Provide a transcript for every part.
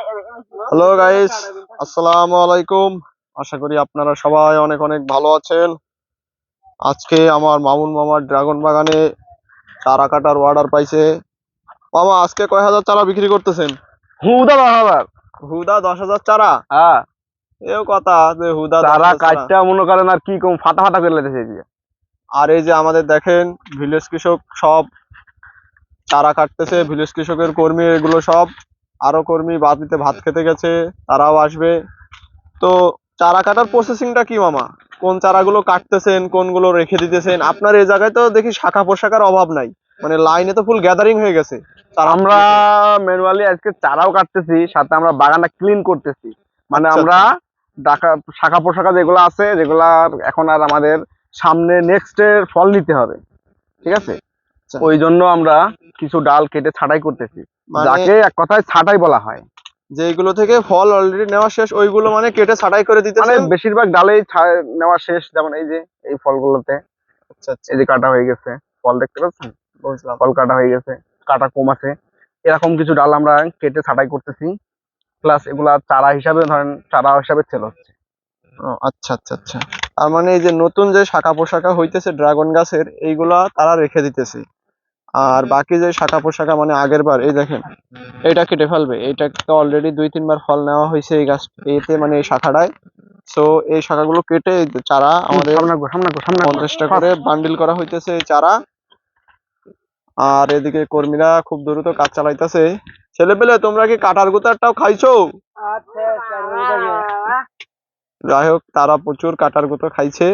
Hello guys আসসালামু আলাইকুম আশা করি আপনারা সবাই অনেক অনেক ভালো আছেন। আজকে আমার মামুন মামার ড্রাগন বাগানে চারা কাটার অর্ডার পাইছে। মামা আজকে কয় হাজার চারা বিক্রি করতেছেন? হুদা দশ হাজার। হুদা দশ হাজার চারা? হ্যাঁ। এও কথা যে হুদা চারা। কাজটা মনে করেন আর কি কম ফাটা ফাটা করে লেগেছে। আর এই যে আমাদের দেখেন ভিলেজ কৃষক সব চারা কাটতেছে ভিলেজ কৃষকের কর্মী এগুলো সব। আরও কর্মী বাতিতে ভাত খেতে গেছে তারাও আসবে। তো চারা কাটার প্রসেসিংটা কি মামা? কোন চারাগুলো কাটতেছেন কোনগুলো রেখে দিতেছেন? আপনার এই জায়গায় তো দেখি শাখা পোশাকার অভাব নাই। মানে লাইনে তো ফুল গ্যাদারিং হয়ে গেছে। আমরা ম্যানুয়ালি আজকে চারাও কাটতেছি সাথে আমরা বাগানটা ক্লিন করতেছি। মানে আচ্ছা, আমরা ডাকা শাখা পোশাকা যেগুলো আছে যেগুলা এখন আর আমাদের সামনে নেক্সট এর ফল নিতে হবে। ঠিক আছে? আচ্ছা। ওই জন্য আমরা কিছু ডাল কেটে ছাঁটাই করতেছি। মানে যাকে এক কথায় ছাঁটাই বলা হয়। যেগুলো থেকে ফল অলরেডি নেওয়া শেষ ওইগুলো মানে কেটে ছাটাই করে দিতে মানে বেশিরভাগ ডালেই নেওয়া শেষ যেমন এই যে এই ফলগুলোতে। আচ্ছা আচ্ছা। এই যে কাটা হয়ে গেছে। ফল দেখতে পাচ্ছেন? বুঝলাম। ফল কাটা হয়ে গেছে কাটা কম আছে। এরকম কিছু ডাল আমরা কেটে ছাঁটাই করতেছি। প্লাস এগুলা চারা হিসাবে ধরেন চারা হিসাবে সেল হচ্ছে। আচ্ছা আচ্ছা আচ্ছা। তার মানে এই যে নতুন যে শাখা পোশাকা হইতেছে ড্রাগন গাছের এইগুলা তারা রেখে দিতেছে। আর বাকি যে শাখা পোশাকা মানে আগের বার এই দেখেন এটা কেটে ফেলবে। এটা তো অলরেডি দুই তিনবার ফল নেওয়া হয়েছে এই গাছ এতে মানে এই শাখাটায়। সো এই শাখাগুলো কেটে চারা আমাদের সামনে গো, সামনে গো, সামনে গো। পঞ্চাশটা করে বান্ডিল করা হইতেছে চারা। আর এদিকে কর্মীরা খুব দ্রুত কাজ চালাইতেছে। ছেলে পেলে তোমরা কি কাটার গুতারটাও খাইছো? যাই হোক তারা প্রচুর কাটার গুতো খাইছে।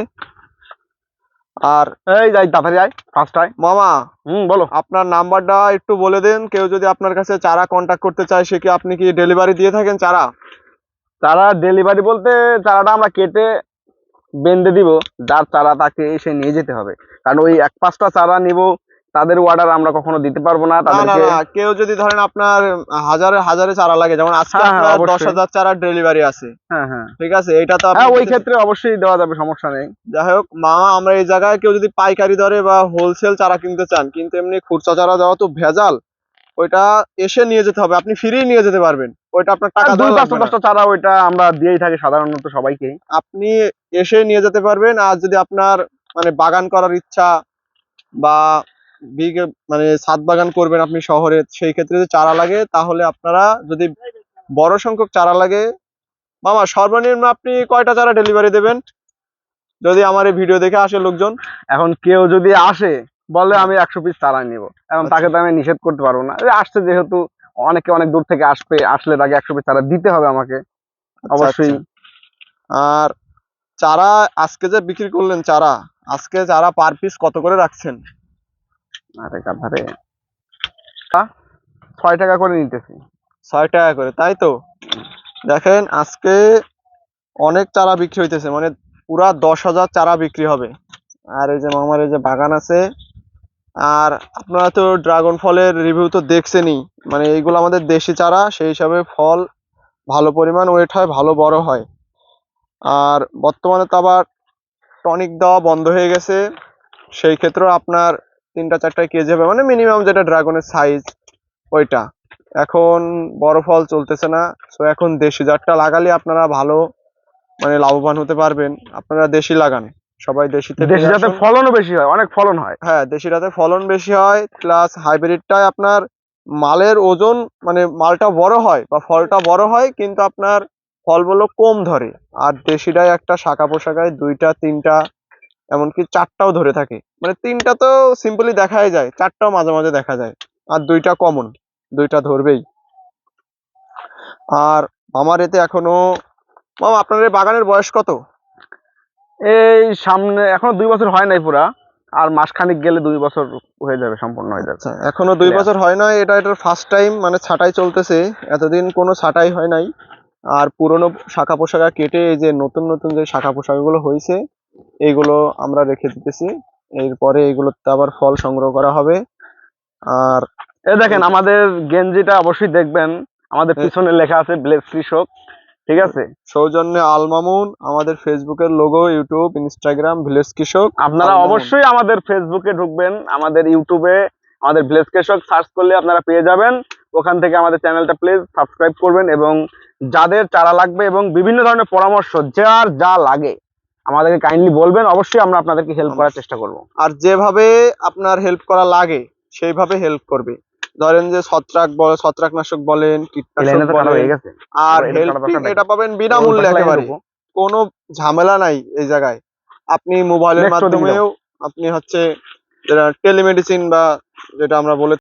আর এই যাই তাড়াতাড়ি যাই ফার্স্ট মামা হুম বলো। আপনার নাম্বারটা একটু বলে দেন কেউ যদি আপনার কাছে চারা কন্ট্যাক্ট করতে চায় সে কি আপনি কি ডেলিভারি দিয়ে থাকেন চারা? চারা ডেলিভারি বলতে চারাটা আমরা কেটে বেঁধে দিব যার চারা তাকে এসে নিয়ে যেতে হবে। কারণ ওই এক পাঁচটা চারা নিব তাদের অর্ডার আমরা কখনো দিতে পারব না তাদেরকে কেউ যদি ধরেন আপনার হাজারে হাজারে চারা লাগে যেমন আজকে হ্যাঁ, হ্যাঁ, আপনার দশ হাজার চারা ডেলিভারি আছে। হ্যাঁ হ্যাঁ। ঠিক আছে এটা তো হ্যাঁ ওই ক্ষেত্রে অবশ্যই দেওয়া যাবে সমস্যা নেই। যাই হোক মামা আমরা এই জায়গায় কেউ যদি পাইকারি দরে বা হোলসেল চারা কিনতে চান কিন্তু এমনি খুচরা চারা দেওয়া তো ভেজাল ওইটা এসে নিয়ে যেতে হবে আপনি ফ্রি নিয়ে যেতে পারবেন। ওইটা আপনার টাকা দুই পাঁচটা দশটা চারা ওইটা আমরা দিয়েই থাকি সাধারণত সবাইকে। আপনি এসে নিয়ে যেতে পারবেন আর যদি আপনার মানে বাগান করার ইচ্ছা বা বিঘে মানে ছাদ বাগান করবেন আপনি শহরে সেই ক্ষেত্রে যদি চারা লাগে তাহলে আপনারা যদি বড় সংখ্যক চারা লাগে মামা সর্বনিম্ন আপনি কয়টা চারা ডেলিভারি দেবেন? যদি আমার এই ভিডিও দেখে আসে লোকজন। এখন কেউ যদি আসে বলে আমি একশো পিস চারা নিব। এখন আচ্ছা। তাকে তো আমি নিষেধ করতে পারব না। আসছে যেহেতু অনেকে অনেক দূর থেকে আসবে আসলে তাকে একশো পিস চারা দিতে হবে আমাকে। আচ্ছা, অবশ্যই। আচ্ছা। আর চারা আজকে যে বিক্রি করলেন চারা আজকে চারা পার পিস কত করে রাখছেন? আরে কাধারে ছয় টাকা করে নিতেছি। ছয় টাকা করে, তাই তো? দেখেন, আজকে অনেক চারা বিক্রি হইতেছে মানে পুরা দশ হাজার চারা বিক্রি হবে। আর এই যে মামার এই যে বাগান আছে, আর আপনারা তো ড্রাগন ফলের রিভিউ তো দেখছেনই। মানে এইগুলো আমাদের দেশি চারা, সেই হিসাবে ফল ভালো পরিমাণ ওয়েট হয়, ভালো বড় হয়। আর বর্তমানে তো আবার টনিক দেওয়া বন্ধ হয়ে গেছে। সেই ক্ষেত্রেও আপনার তিনটা চারটা কেজি হবে। মানে মিনিমাম যেটা ড্রাগনের সাইজ ওইটা। এখন বড় ফল চলতেছে না। তো এখন দেশি জাতটা লাগালে আপনারা ভালো মানে লাভবান হতে পারবেন। আপনারা দেশি লাগান। সবাই দেশিতে দেশি যাতে ফলনও বেশি হয় অনেক ফলন হয়। হ্যাঁ দেশি দেশিটাতে ফলন বেশি হয়। প্লাস হাইব্রিডটায় আপনার মালের ওজন মানে মালটা বড় হয় বা ফলটা বড় হয় কিন্তু আপনার ফলগুলো কম ধরে। আর দেশিটায় একটা শাখা পোশাকায় দুইটা তিনটা এমনকি চারটাও ধরে থাকে। মানে তিনটা তো সিম্পলি দেখাই যায় চারটাও মাঝে মাঝে দেখা যায়। আর দুইটা কমন দুইটা ধরবেই। আর আমার এতে এখনও মামা আপনার বাগানের বয়স কত? এই সামনে এখনও দুই বছর হয় নাই পুরা আর মাসখানিক গেলে দুই বছর হয়ে যাবে সম্পূর্ণ হয়ে যাবে। আচ্ছা এখনও দুই বছর হয় নাই এটা এটার ফার্স্ট টাইম মানে ছাটাই চলতেছে এতদিন কোনো ছাটাই হয় নাই। আর পুরনো শাখা পোশাকা কেটে এই যে নতুন নতুন যে শাখা পোশাকগুলো হয়েছে এইগুলো আমরা রেখে দিতেছি। এরপরে এগুলোতে আবার ফল সংগ্রহ করা হবে। আর এই দেখেন আমাদের গেঞ্জিটা অবশ্যই দেখবেন। আমাদের। পিছনে লেখা আছে ব্লেস কৃষক ঠিক আছে? সৌজন্যে আলমামুন আমাদের ফেসবুকের লোগো ইউটিউব ইনস্টাগ্রাম ভিলেজ কৃষক। আপনারা অবশ্যই আমাদের ফেসবুকে ঢুকবেন আমাদের ইউটিউবে আমাদের ব্লেস কৃষক সার্চ করলে আপনারা পেয়ে যাবেন। ওখান থেকে আমাদের চ্যানেলটা প্লিজ সাবস্ক্রাইব করবেন এবং যাদের চারা লাগবে এবং বিভিন্ন ধরনের পরামর্শ যার যা লাগে। আমাদেরকে কাইন্ডলি বলবেন অবশ্যই আমরা আপনাদেরকে হেল্প করার চেষ্টা করব। আর যেভাবে আপনার হেল্প করা লাগে সেইভাবে হেল্প করবে। ধরেন যে ছত্রাক বলে ছত্রাকনাশক বলেন কীটনাশক বলেন আর হেল্পিং এটা পাবেন বিনামূল্যে একেবারে। কোনো ঝামেলা নাই এই জায়গায়। আপনি মোবাইলের। মাধ্যমেও আপনি হচ্ছে টেলিমেডিসিন বা যেটা আমরা বলে